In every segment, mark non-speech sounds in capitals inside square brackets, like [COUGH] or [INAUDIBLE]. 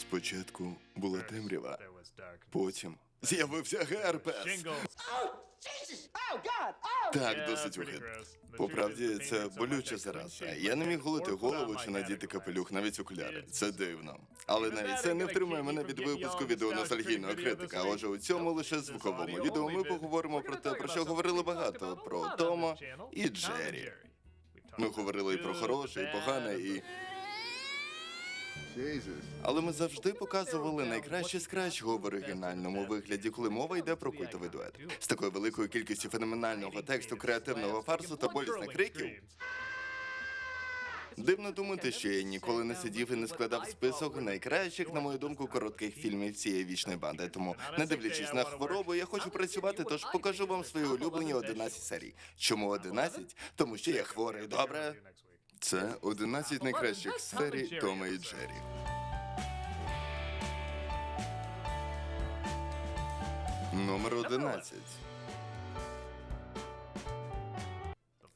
Спочатку була темрява, потім з'явився герпес. Так, досить огидно. По правді, це болюче зараз. Я не міг голити голову чи надіти капелюх, навіть окуляри. Це дивно. Але навіть це не втримує мене від випуску відео ностальгійного критика. Отже, у цьому лише звуковому відео ми поговоримо про те, про що говорили багато: про Тома і Джері. Ми говорили і про хороше, і погане, і. Але ми завжди показували найкраще з кращого в оригінальному вигляді, коли мова йде про культовий дует. З такою великою кількістю феноменального тексту, креативного фарсу та болісних криків. Дивно думати, що я ніколи не сидів і не складав список найкращих, на мою думку, коротких фільмів цієї вічної банди. Тому, не дивлячись на хворобу, я хочу працювати, тож покажу вам свої улюблені 11 серій. Чому 11? Тому що я хворий, добре? Це 11 найкращих серій Тома і Джері. Номер 11.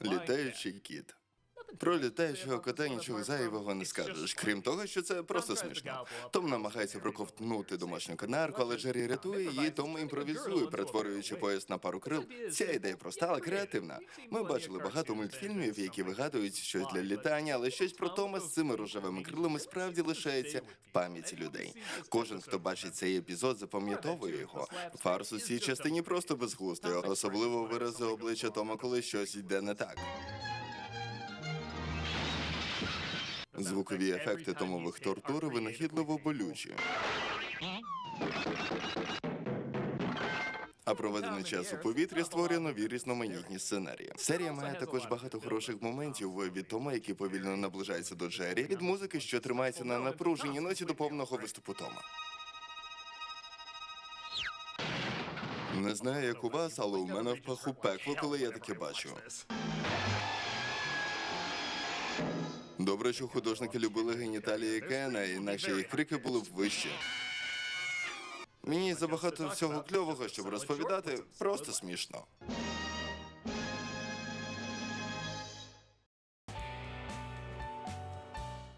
Літаючий кіт. Про літаючого кота нічого зайвого не скажеш, крім того, що це просто смішно. Том намагається проковтнути домашню канарку, але Джері рятує її, Том імпровізує, перетворюючи пояс на пару крил. Ця ідея проста, але креативна. Ми бачили багато мультфільмів, які вигадують щось для літання, але щось про Тома з цими рожевими крилами справді лишається в пам'яті людей. Кожен, хто бачить цей епізод, запам'ятовує його. Фарс у цій частині просто безглуздий, особливо вирази обличчя Тома, коли щось йде не так. Звукові ефекти томових тортур винахідливо болючі. А проведений час у повітрі створює нові різноманітні сценарії. Серія має також багато хороших моментів від Тома, який повільно наближається до Джері, від музики, що тримається на напруженій ноті до повного виступу Тома. Не знаю, як у вас, але у мене в паху пекло, коли я таке бачу. Добре, що художники любили геніталії Кена, інакше їх крики були б вищі. Мені забагато всього кльового, щоб розповідати, просто смішно.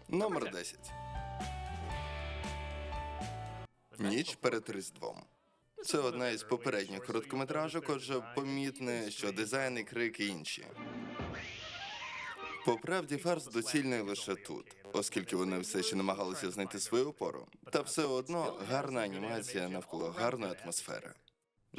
Номер 10. Ніч перед Різдвом. Це одна із попередніх короткометражок, отже, помітне, що дизайн і крики інші. По правді, фарс доцільний лише тут, оскільки вони все ще намагалися знайти свою опору. Та все одно гарна анімація навколо гарної атмосфери.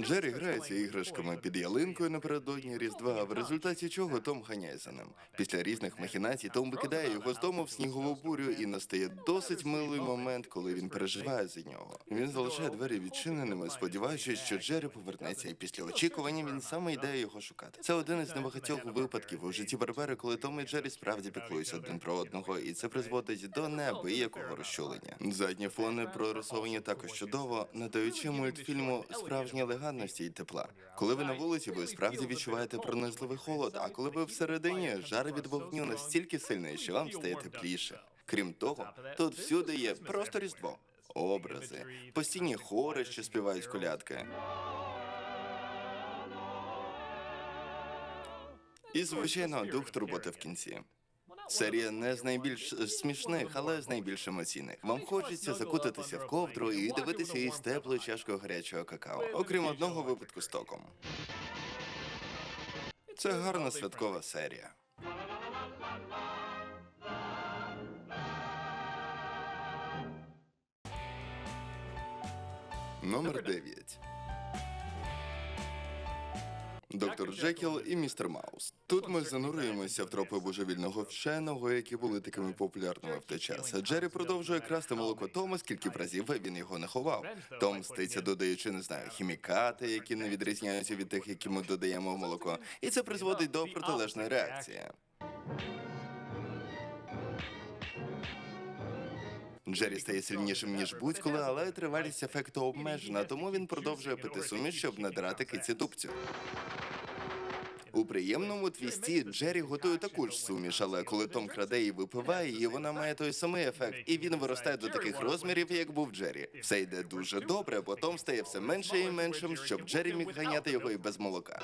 Джері грається іграшками під ялинкою напередодні Різдва, в результаті чого Том ганяє за ним. Після різних махінацій Том викидає його з дому в снігову бурю і настає досить милий момент, коли він переживає за нього. Він залишає двері відчиненими, сподіваючись, що Джері повернеться, і після очікування він саме йде його шукати. Це один із небагатьох випадків у житті Барбери, коли Том і Джері справді піклуються один про одного, і це призводить до неабиякого розчулення. Задні фони прорисовані також чудово, надаючи мультфільму справжнє елегантності і тепла. Коли ви на вулиці, ви справді відчуваєте пронизливий холод. А коли ви всередині, жар від вогню настільки сильний, що вам стає тепліше. Крім того, тут всюди є просто різдво, образи, постійні хори, що співають колядки. І звичайно, дух турботи в кінці. Серія не з найбільш смішних, але з найбільш емоційних. Вам хочеться закутатися в ковдру і дивитися із теплою чашкою гарячого какао, окрім одного випадку з током. Це гарна святкова серія. Номер 9. Доктор Джекіл і містер Маус. Тут ми занурюємося в тропи божевільного вченого, які були такими популярними в той час. Джері продовжує красти молоко Тома, скільки б разів він його не ховав. Том ститься, додаючи, не знаю, хімікати, які не відрізняються від тих, які ми додаємо в молоко, і це призводить до протилежної реакції. Джері стає сильнішим ніж будь-коли, але тривалість ефекту обмежена, тому він продовжує пити суміш, щоб надрати киці дубцю. У приємному твісті Джері готує таку ж суміш, але коли Том краде і випиває її, вона має той самий ефект, і він виростає до таких розмірів, як був Джері. Все йде дуже добре, бо Том стає все менше і меншим, щоб Джері міг ганяти його і без молока.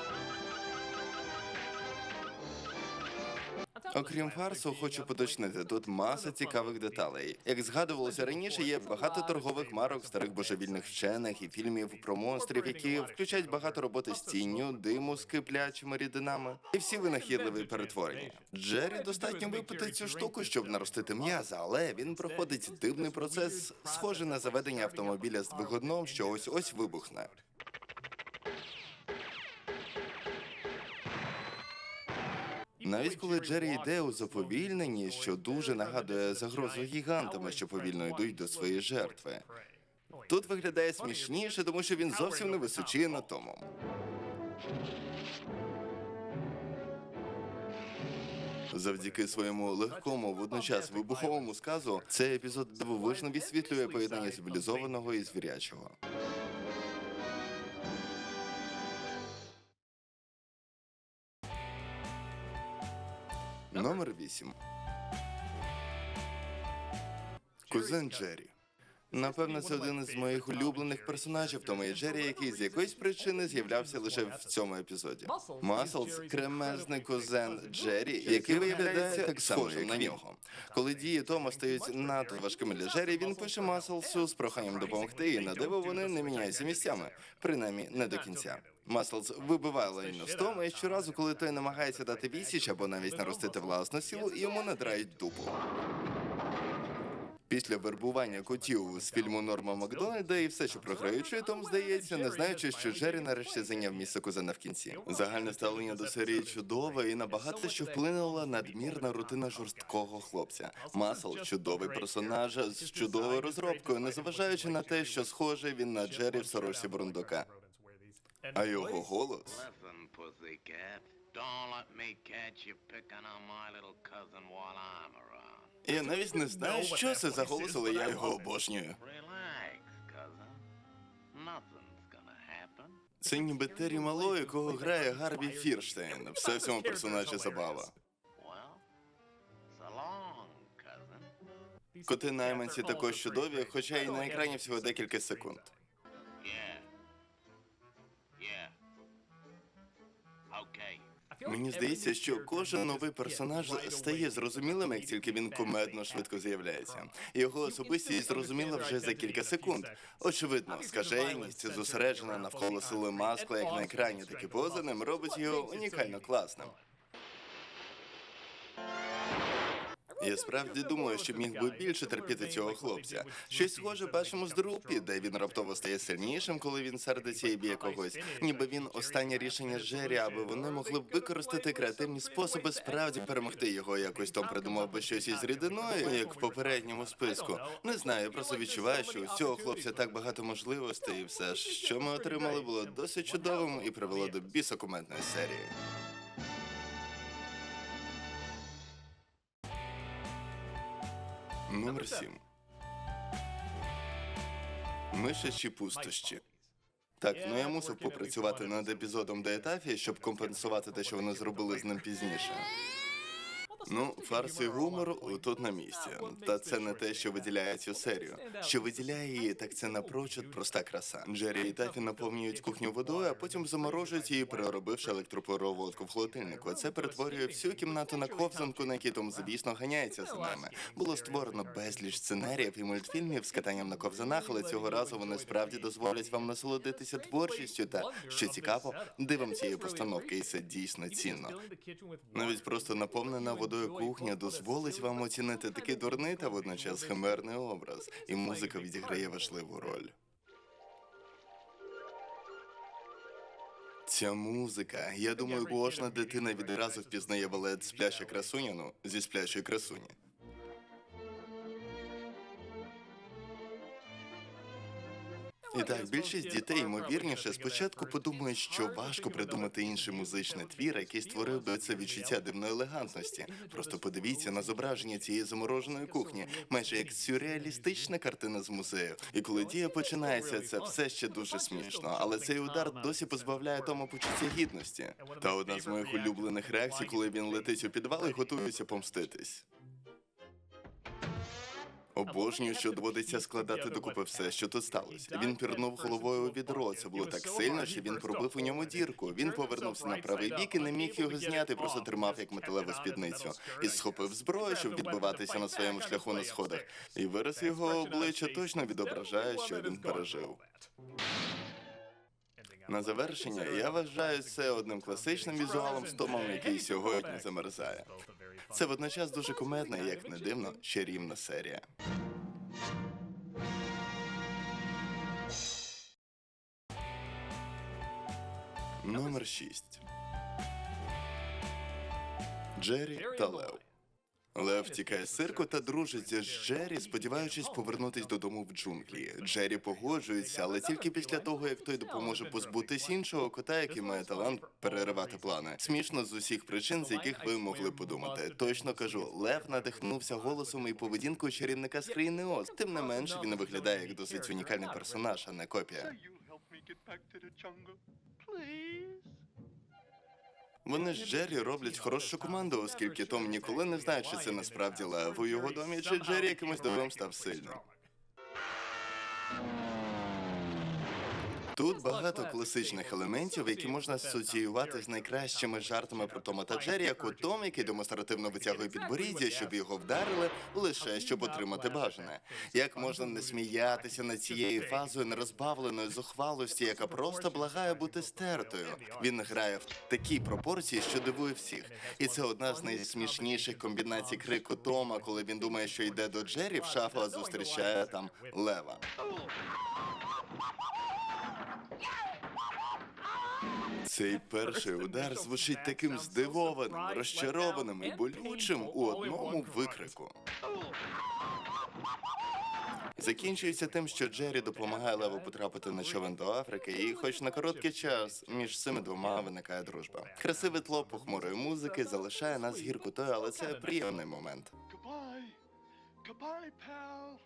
Окрім фарсу, хочу поточнити, тут маса цікавих деталей. Як згадувалося раніше, є багато торгових марок, старих божевільних вчених і фільмів про монстрів, які включають багато роботи з тінню, диму з киплячими рідинами, і всі винахідливі перетворення. Джері достатньо випити цю штуку, щоб наростити м'яза, але він проходить дивний процес, схожий на заведення автомобіля з двигуном, що ось ось вибухне. Навіть коли Джері йде у заповільненні, що дуже нагадує загрозу гігантами, що повільно йдуть до своєї жертви. Тут виглядає смішніше, тому що він зовсім не височіє на тому. Завдяки своєму легкому, водночас вибуховому сказу, цей епізод дивовижно висвітлює поєднання цивілізованого і звірячого. Номер 8. Кузен Джері. Напевно, це один із моїх улюблених персонажів Тома і Джері, який з якоїсь причини з'являвся лише в цьому епізоді. Маслз – кремезний кузен Джері, який виявляється так схожим на нього. Коли дії Тома стають надто важкими для Джері, він пише Маслсу з проханням допомогти, і на диво вони не міняються місцями, принаймні не до кінця. Маслз вибиває Лейну з Тома, і щоразу, коли той намагається дати відсіч або навіть наростити власну силу, йому надрають дупу. Після вербування котів з фільму Норма Макдональда і все, що програючи, Том здається, не знаючи, що Джері нарешті зайняв місце кузена в кінці. Загальне ставлення до серії чудове і набагато що вплинула надмірна рутина жорсткого хлопця. Масл чудовий персонаж з чудовою розробкою, незважаючи на те, що схожий він на Джері в сорочці Бурундука. А його голос. Listen, pussycat. Don't let me catch you picking on my little cousin while I'm around. Я навіть не знаю, що це за голос, але я його обожнюю. Relax, cousin. Nothing's gonna happen. Це ніби Террі Мало, якого грає Гарві Фірштейн. Все в цьому персонажі забава. Коти найманці також чудові, хоча і на екрані всього декілька секунд. Мені здається, що кожен новий персонаж стає зрозумілим, як тільки він кумедно швидко з'являється. Його особистість зрозуміла вже за кілька секунд. Очевидно, скаженість зосереджена навколо сили маскла, як на екрані, так і поза ним, робить його унікально класним. Я справді думаю, що міг би більше терпіти цього хлопця. Щось схоже першому з Друпі, де він раптово стає сильнішим, коли він сердиться і б'є когось. Ніби він останнє рішення Джері, аби вони могли б використати креативні способи справді перемогти його. Якось Том придумав би щось із рідиною, як в попередньому списку. Не знаю, я просто відчуваю, що у цього хлопця так багато можливостей, і все що ми отримали, було досить чудовим і привело до бісокументної серії. Номер 7. Мишачі пустощі. Так, ну я мусив попрацювати над епізодом Деетафі, щоб компенсувати те, що вони зробили з ним пізніше. Ну, фарс і гумор тут на місці. Та це не те, що виділяє цю серію. Що виділяє її, так це напрочуд проста краса. Джері і Тафі наповнюють кухню водою, а потім заморожують її, переробивши електропроводку в холодильнику. Це перетворює всю кімнату на ковзанку, на якій Том, звісно, ганяється за нами. Було створено безліч сценаріїв і мультфільмів з катанням на ковзанах, але цього разу вони справді дозволять вам насолодитися творчістю та, що цікаво, дивом цієї постановки, і це дійсно цінно. Навіть просто наповнена водою кухня дозволить вам оцінити такий дурний та водночас химерний образ, і музика відіграє важливу роль. Ця музика, я думаю, кожна дитина відразу впізнає балет спляща красуня, ну, зі сплячої красуні. І так, більшість дітей, ймовірніше, спочатку подумають, що важко придумати інший музичний твір, який створив би це відчуття дивної елегантності. Просто подивіться на зображення цієї замороженої кухні, майже як сюрреалістична картина з музею. І коли дія починається, це все ще дуже смішно. Але цей удар досі позбавляє тому почуття гідності. Та одна з моїх улюблених реакцій, коли він летить у підвал і готується помститись. Обожнюю, що доводиться складати докупи все, що тут сталося. Він пірнув головою у відро. Це було так сильно, що він пробив у ньому дірку. Він повернувся на правий бік і не міг його зняти, просто тримав як металеву спідницю. І схопив зброю, щоб відбиватися на своєму шляху на сходах. І вираз його обличчя точно відображає, що він пережив. На завершення я вважаю це одним класичним візуалом з Томом, який сьогодні замерзає. Це водночас дуже кумедна як не дивно, чарівна серія. Номер 6. Джері та Лев. Лев тікає з цирку та дружиться з Джері, сподіваючись повернутись додому в джунглі. Джері погоджується, але тільки після того, як той допоможе позбутись іншого кота, який має талант переривати плани. Смішно з усіх причин, з яких ви могли подумати. Точно кажу, Лев надихнувся голосом і поведінкою чарівника з країни Оз. Тим не менше, він виглядає як досить унікальний персонаж, а не копія. you Вони з Джері роблять хорошу команду, оскільки Том ніколи не знає, чи це насправді Лев у його домі, чи Джері якимось дивом став сильним. Тут багато класичних елементів, які можна асоціювати з найкращими жартами про Тома та Джері, як у Том, який демонстративно витягує підборіддя, щоб його вдарили, лише щоб отримати бажане. Як можна не сміятися над цією фазою нерозбавленої зухвалості, яка просто благає бути стертою. Він грає в такій пропорції, що дивує всіх. І це одна з найсмішніших комбінацій крику Тома, коли він думає, що йде до Джері в шафу, а зустрічає там лева. Цей перший удар звучить таким здивованим, розчарованим і болючим у одному викрику. Закінчується тим, що Джері допомагає Леву потрапити на човен до Африки, і, хоч на короткий час, між цими двома виникає дружба. Красиве тло похмурої музики залишає нас гіркотою, але це приємний момент. Goodbye. Goodbye, pal.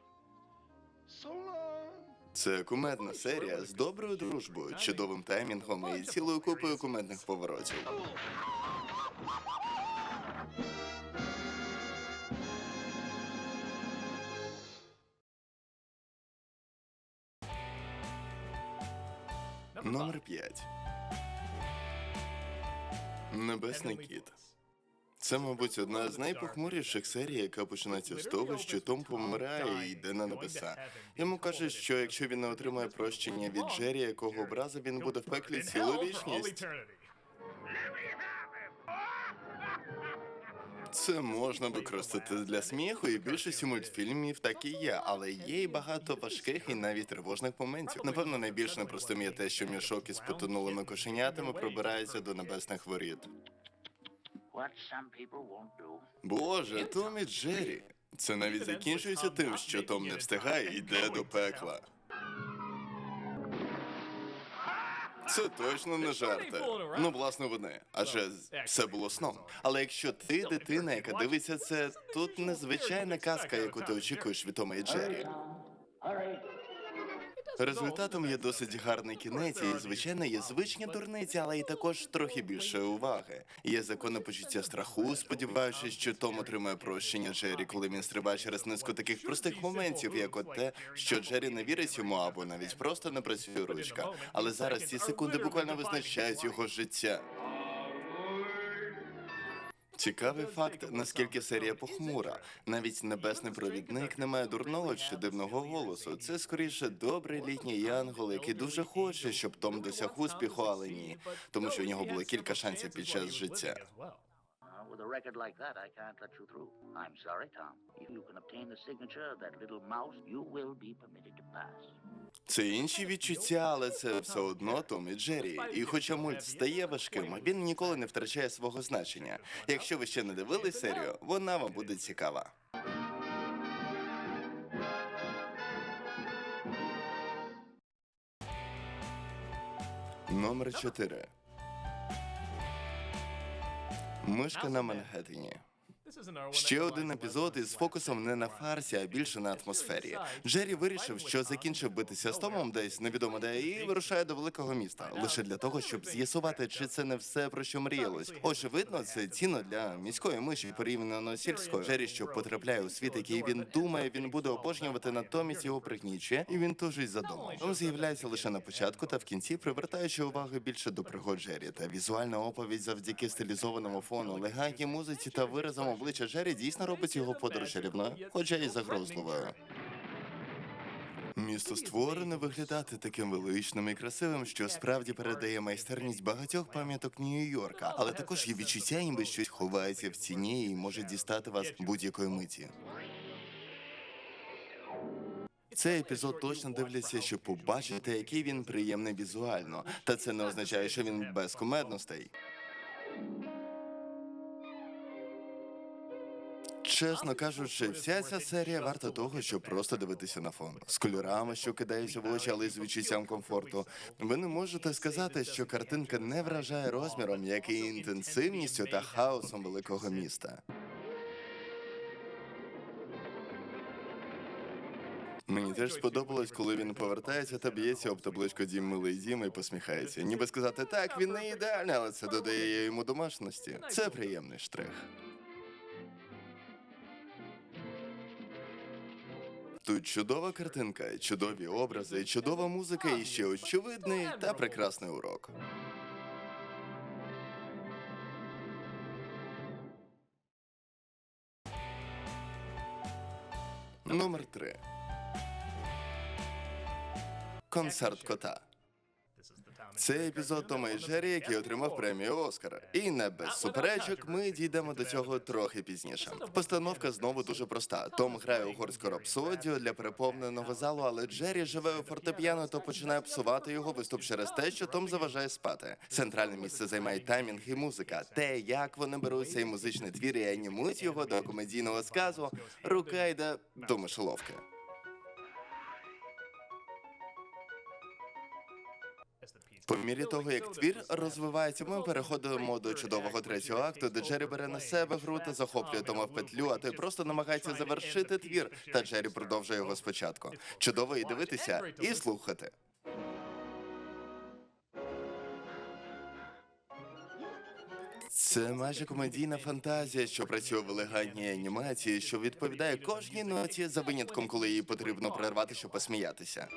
So long. Це кумедна серія з доброю дружбою, чудовим таймінгом і цілою купою кумедних поворотів. Номер 5. Небесний кіт. Це, мабуть, одна з найпохмуріших серій, яка починається з того, що Том помирає і йде на небеса. Йому кажуть, що якщо він не отримає прощення від Джері, якого образа він буде в пеклі цілу вічність. Це можна використати для сміху, і більшості мультфільмів так і є, але є й багато важких і навіть тривожних моментів. Напевно, найбільш непростим є те, що мішок із потонулими кошенятами пробирається до небесних воріт. What some people won't do. Боже, Том і Джері. Це навіть закінчується тим, що Том не встигає і йде до пекла. Це точно не жарти. Ну, власне, вони. Адже все було сном. Але якщо ти дитина, яка дивиться це, тут незвичайна казка, яку ти очікуєш від Тома і Джері. Результатом є досить гарний кінець, і звичайно є звичні дурниці, але й також трохи більше уваги. Є законне почуття страху, сподіваючись, що Том отримає прощення Джері, коли він стрибає через низку таких простих моментів, як от те, що Джері не вірить йому або навіть просто не працює ручка. Але зараз ці секунди буквально визначають його життя. Цікавий факт, наскільки серія похмура. Навіть небесний провідник не має дурного чи дивного голосу. Це скоріше добрий літній янгол, який дуже хоче, щоб Том досяг успіху, але ні, тому що у нього було кілька шансів під час життя. With a record like that, I can't let you through. I'm sorry, Tom. If you can obtain the signature of that little mouse, you will be permitted to pass. Це інші відчуття, але це все одно Том і Джері. І хоча мульт стає важким, він ніколи не втрачає свого значення. Якщо ви ще не дивились серію, вона вам буде цікава. Номер 4. Мишка на Манхеттені. Ще один епізод із фокусом не на фарсі, а більше на атмосфері. Джері вирішив, що закінчив битися з Томом десь невідомо де і вирушає до великого міста. Лише для того, щоб з'ясувати, чи це не все про що мріялось. Очевидно, це цінно для міської миші порівняно сільською. Джері, що потрапляє у світ, який він думає, він буде обожнювати, натомість його пригнічує, і він тужить за домом. Він з'являється лише на початку та в кінці, привертаючи увагу більше до пригод Джері. Та візуальна оповідь завдяки стилізованому фону, елегантній музиці та виразам обличчя Джері дійсно робить його подорож чарівною, хоча й загрозливою. Місто створене виглядати таким величним і красивим, що справді передає майстерність багатьох пам'яток Нью-Йорка, але також є відчуття, ніби щось ховається в ціні і може дістати вас будь-якої миті. Цей епізод точно дивляться, щоб побачити, який він приємний візуально. Та це не означає, що він без кумедностей. Чесно кажучи, вся ця серія варта того, щоб просто дивитися на фон з кольорами, що кидаються в очі, але з відчуттям комфорту. Ви не можете сказати, що картинка не вражає розміром, як і інтенсивністю та хаосом великого міста. Мені теж сподобалось, коли він повертається та б'ється об табличку Дім милий дім і посміхається. Ніби сказати, так, він не ідеальний, але це додає йому домашності. Це приємний штрих. Тут чудова картинка, чудові образи, чудова музика і ще очевидний та прекрасний урок. Номер три. Концерт кота. Це епізод Тома і Джері, який отримав премію Оскара. І не без суперечок ми дійдемо до цього трохи пізніше. Постановка знову дуже проста. Том грає угорську рапсодію для переповненого залу, але Джері живе у фортепіано, то починає псувати його виступ через те, що Том заважає спати. Центральне місце займає таймінг і музика. Те, як вони беруть цей музичний твір і анімують його до комедійного сказу, рука йде до мишоловки. По мірі того, як твір розвивається, ми переходимо до чудового третього акту, де Джері бере на себе гру та захоплює Тома в петлю, а той просто намагається завершити твір, та Джері продовжує його спочатку. Чудово і дивитися, і слухати. Це майже комедійна фантазія, що працює в елегантній анімації, що відповідає кожній ноті за винятком, коли їй потрібно перервати, щоб посміятися.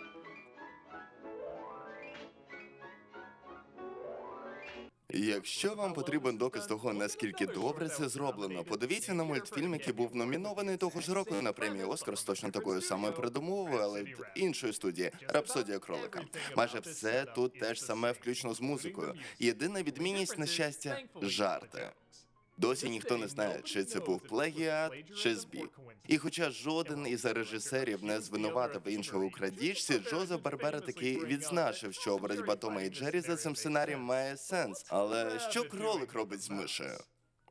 Якщо вам потрібен доказ того, наскільки добре це зроблено, подивіться на мультфільм, який був номінований того ж року на премію Оскар з точно такою самою передумовою, але іншої студії Рапсодія кролика. Майже все тут теж саме, включно з музикою. Єдина відмінність на щастя жарти. Досі ніхто не знає, чи це був плагіат, чи збіг. І хоча жоден із режисерів не звинуватив іншого у крадіжці, Джозеф Барбера таки відзначив, що боротьба Тома і Джері за цим сценарієм має сенс. Але що кролик робить з мишею?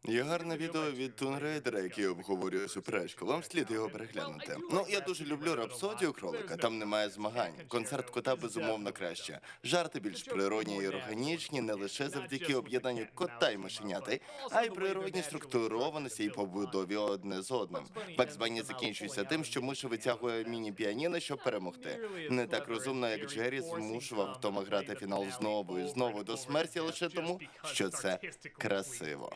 Є гарне відео від Тунрейдера, який обговорює суперечку. Вам слід його переглянути. Ну я дуже люблю рапсодію кролика. Там немає змагань. Концерт кота безумовно краще. Жарти більш природні і органічні, не лише завдяки об'єднанню кота й мишеняти, а й природній структурованості і побудові одне з одним. Бакс Банні закінчується тим, що миша витягує міні-піаніно, щоб перемогти. Не так розумно, як Джері змушував Тома грати фінал знову і знову до смерті лише тому, що це красиво.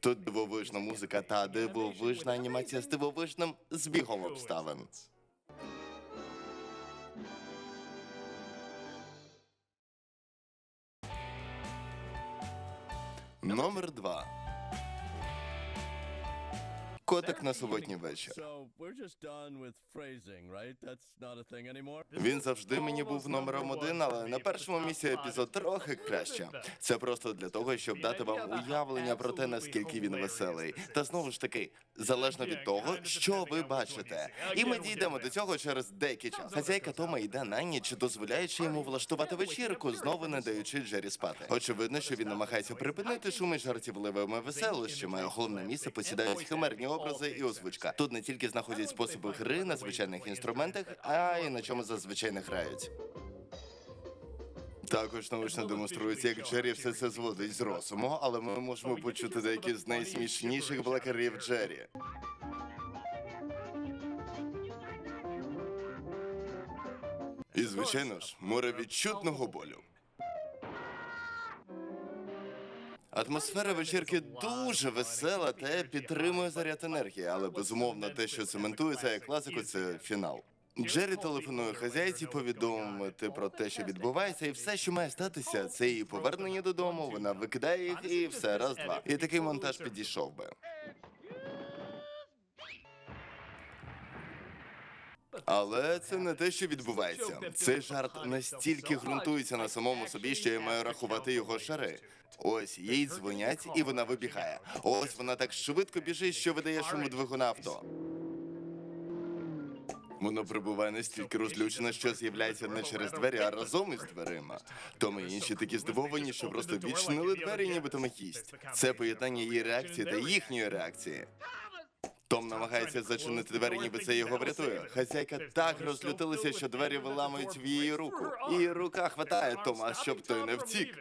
Тут дивовижна музика та дивовижна анімація з дивовижним збігом обставин. Номер два. Котик на суботній вечір. Він завжди мені був номером один, але на першому місці епізод трохи краще. Це просто для того, щоб дати вам уявлення про те, наскільки він веселий. Та знову ж таки, залежно від того, що ви бачите. І ми дійдемо до цього через деякий час. Хазяйка Тома йде на ніч, дозволяючи йому влаштувати вечірку, знову не даючи Джері спати. Очевидно, що він намагається припинити шуми жартівливими веселощами, головне місце посідають химерні образи і озвучка. Тут не тільки знаходять способи гри на звичайних інструментах, а й на чому зазвичай не грають. Також наочно демонструється, як Джері все це зводить з розуму, але ми можемо почути деякі з найсмішніших блакарів Джері. І, звичайно ж, море відчутного болю. Атмосфера вечірки дуже весела та підтримує заряд енергії, але безумовно те, що цементується як класику, це фінал. Джері телефонує хазяйці повідомити про те, що відбувається, і все, що має статися, це її повернення додому. Вона викидає їх і все раз два. І такий монтаж підійшов би. Але це не те, що відбувається. Цей жарт настільки ґрунтується на самому собі, що я маю рахувати його шари. Ось їй дзвонять, і вона вибігає. Ось вона так швидко біжить, що видає шуму двигуна авто. Воно прибуває настільки розлючено, що з'являється не через двері, а разом із дверима. Тому інші такі здивовані, що просто відчинили двері, ніби там їсть. Це поєднання її реакції та їхньої реакції. Том намагається зачинити двері, ніби це його врятує. Хазяйка так розлютилася, що двері виламують в її руку. Її рука хватає Тома, щоб той не втік.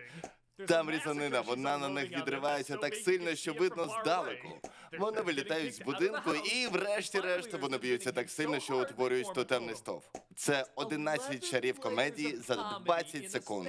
Там різанина, вона на них відривається так сильно, що видно здалеку. Вони вилітають з будинку, і врешті-решт вони б'ються так сильно, що утворюють тотемний стовп. Це 11 шарів комедії за 20 секунд.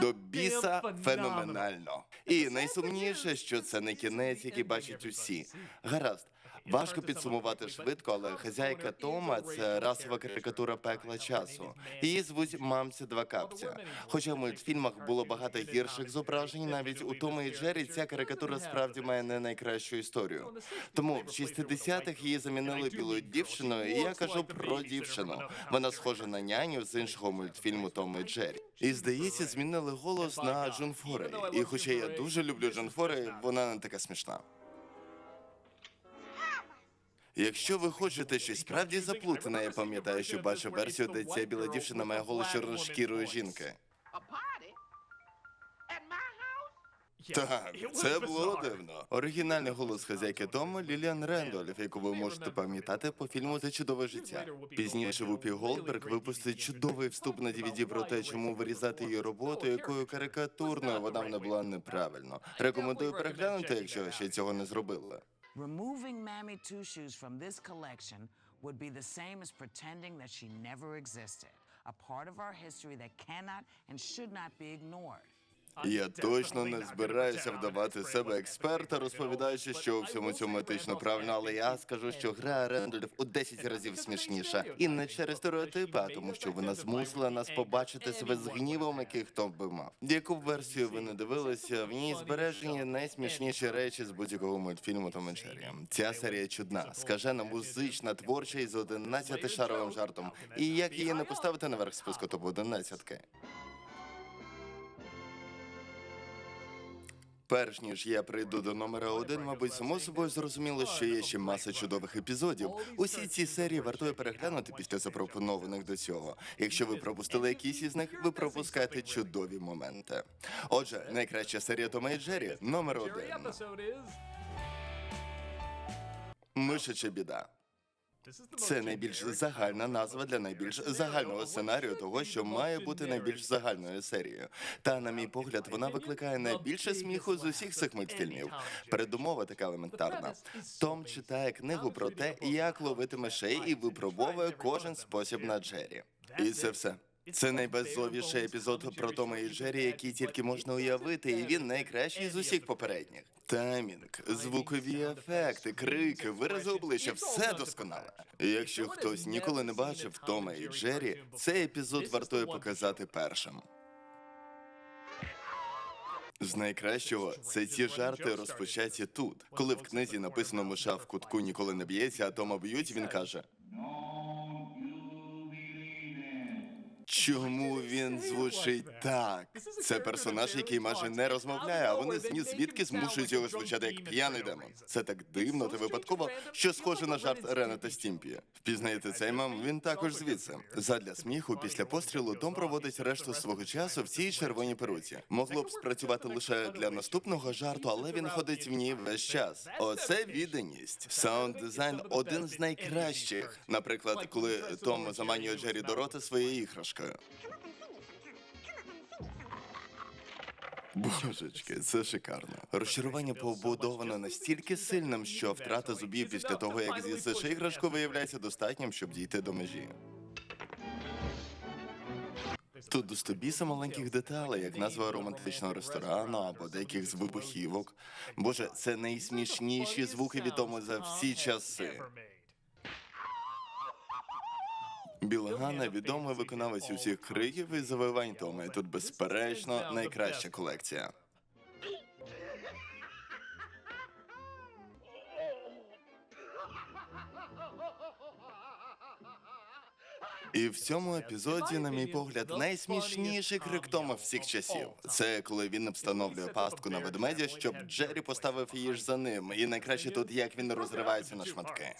До біса феноменально. І найсумніше, що це не кінець, який бачать усі. Гаразд. Важко підсумувати швидко, але хазяйка Тома це расова карикатура пекла часу. Її звуть мамця два капця. Хоча в мультфільмах було багато гірших зображень, навіть у Тома і Джері ця карикатура справді має не найкращу історію. Тому в 60-х її замінили білою дівчиною, і я кажу про дівчину. Вона схожа на няню з іншого мультфільму Том і Джері. І здається, змінили голос на Джон Форей. І хоча я дуже люблю Джон Форей, вона не така смішна. Якщо ви хочете щось справді заплутане, я пам'ятаю, що бачив версію, де ця біла дівчина має голос чорношкірої жінки. Так, це було дивно. Оригінальний голос хазяйки Тома Ліліан Рендольф, яку ви можете пам'ятати по фільму «Це чудове життя. Пізніше Вупі Голдберг випустить чудовий вступ на DVD про те, чому вирізати її роботу, якою карикатурною вона не була неправильно. Рекомендую переглянути, якщо ще цього не зробили. Removing Mammy Two Shoes from this collection would be the same as pretending that she never existed, a part of our history that cannot and should not be ignored. Я точно не збираюся вдавати себе експерта, розповідаючи, що у всьому цьому етично правильно, але я скажу, що гра Рендольф у 10 разів смішніша. І не через стереотипи, а тому, що вона змусила нас побачити себе з гнівом, який хто б мав. Яку б версію ви не дивилися, в ній збережені найсмішніші речі з будь-якого мультфільму Том і Ця серія чудна, скажена, музична, творча і з 11-шаровим жартом. І як її не поставити наверх списку топ 11 Перш ніж я прийду до номера один, мабуть, само собою зрозуміло, що є ще маса чудових епізодів. Усі ці серії вартує переглянути після запропонованих до цього. Якщо ви пропустили якісь із них, ви пропускаєте чудові моменти. Отже, найкраща серія Тома і Джері номер один. Мишача біда. Це найбільш загальна назва для найбільш загального сценарію того, що має бути найбільш загальною серією. Та, на мій погляд, вона викликає найбільше сміху з усіх цих мультфільмів. Передумова така елементарна. Том читає книгу про те, як ловити мишей і випробовує кожен спосіб на Джері. І це все. Це найбеззовіший епізод про Тома і Джері, який тільки можна уявити, і він найкращий з усіх попередніх. Таймінг, звукові ефекти, крики, вирази обличчя все досконале. Якщо хтось ніколи не бачив Тома і Джері, цей епізод вартує показати першим. З найкращого це ті жарти розпочаті тут. Коли в книзі написано Миша в кутку ніколи не б'ється, а Тома б'ють, він каже. Чому він звучить так? Це персонаж, який майже не розмовляє, а вони ні звідки змушують його звучати як п'яний демон. Це так дивно та випадково, що схоже на жарт Рена та Стімпі. Впізнаєте цей мем? Він також звідси. Задля сміху після пострілу Том проводить решту свого часу в цій червоній перуці. Могло б спрацювати лише для наступного жарту, але він ходить в ній весь час. Оце відданість. Саунд дизайн один з найкращих. Наприклад, коли Том заманює Джері до рота своєю іграшкою. Божечки, це шикарно. Розчарування побудовано настільки сильним, що втрата зубів після того, як з'їсиш іграшку, виявляється достатнім, щоб дійти до межі. Тут до стобіса маленьких деталей, як назва романтичного ресторану або деяких з вибухівок. Боже, це найсмішніші звуки відомі за всі часи. Біл Ганна відомий виконавець усіх криків і завивань Тома. І тут, безперечно, найкраща колекція. І в цьому епізоді, на мій погляд, найсмішніший крик Тома всіх часів. Це коли він встановлює пастку на ведмедя, щоб Джері поставив її ж за ним. І найкраще тут, як він розривається на шматки.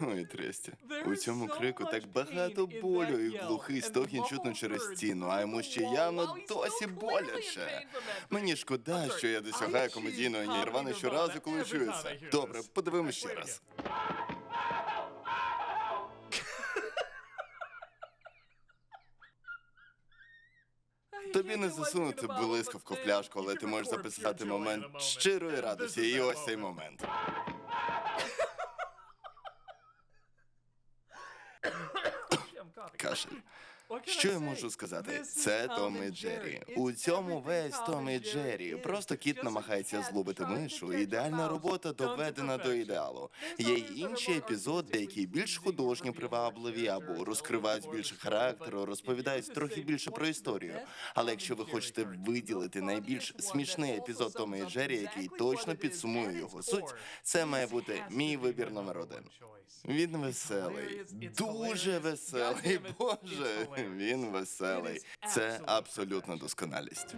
Ой, тресті. У цьому крику так багато болю і глухий стогін чутно через стіну, а йому ще явно досі боляче. Мені шкода, що я досягаю комедійної нірвани щоразу, коли чую це. Добре, подивимось ще раз. Тобі не засунути блискавку в пляшку, але ти можеш записати момент щирої радості. І ось цей момент. concussion Що я можу сказати? Це Том і Джері. У цьому весь Том і Джері. Просто кіт намагається зловити мишу. Ідеальна робота доведена до ідеалу. Є й інші епізоди, які більш художньо привабливі або розкривають більше характеру, розповідають трохи більше про історію. Але якщо ви хочете виділити найбільш смішний епізод Тома і Джері, який точно підсумує його суть, це має бути мій вибір номер один. Він веселий, дуже веселий. Боже, [LAUGHS] він веселий. Це абсолютна досконалість.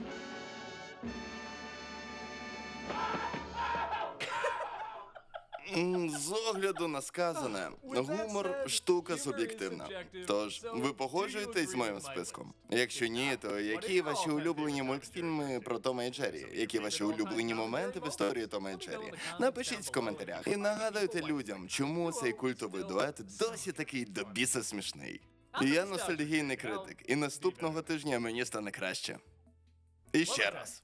З огляду на сказане, гумор штука суб'єктивна. Тож ви погоджуєтесь з моїм списком? Якщо ні, то які ваші улюблені мультфільми про Тома і Джері? Які ваші улюблені моменти в історії Тома і Джері? Напишіть в коментарях і нагадуйте людям, чому цей культовий дует досі такий до біса смішний. Я ностальгійний критик, і наступного тижня мені стане краще. І ще раз.